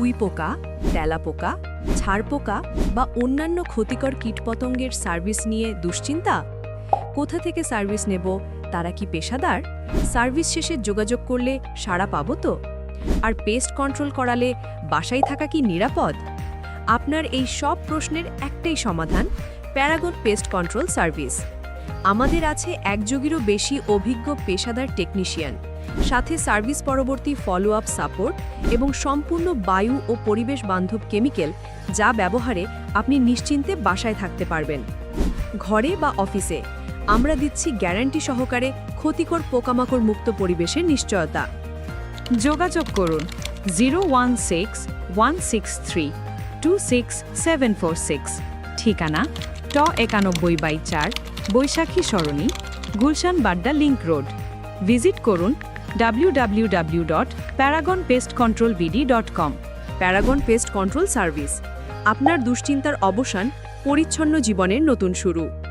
উইপোকা তেলাপোকা ছাড়পোকা বা অন্যান্য ক্ষতিকর কীটপতঙ্গের সার্ভিস নিয়ে দুশ্চিন্তা? কোথা থেকে সার্ভিস নেব? তারা কি পেশাদার? সার্ভিস শেষে যোগাযোগ করলে সাড়া পাবো তো? আর পেস্ট কন্ট্রোল করালে বাসায় থাকা কি নিরাপদ? আপনার এই সব প্রশ্নের একটাই সমাধান, প্যারাগন পেস্ট কন্ট্রোল সার্ভিস। আমাদের আছে একযোগীরও বেশি অভিজ্ঞ পেশাদার টেকনিশিয়ান। সাথে সার্ভিস পরবর্তী ফলো আপ সাপোর্ট এবং সম্পূর্ণ বায়ু ও পরিবেশ বান্ধব কেমিক্যাল যা ব্যবহারে আপনি নিশ্চিন্তে বাসায় থাকতে পারবেন। ঘরে বা অফিসে আমরা দিচ্ছি গ্যারান্টি সহকারে ক্ষতিকর পোকামাকড় মুক্ত পরিবেশের নিশ্চয়তা। যোগাযোগ করুন zero one six one six three two six seven four six. ঠিকানা ট একানব্বই বাই চার বৈশাখী সরণি, Gulshan Badda link road. Visit করুন কম প্যারাগন পেস্ট কন্ট্রোল সার্ভিস আপনার দুশ্চিন্তার অবসান পরিচ্ছন্ন জীবনের নতুন শুরু।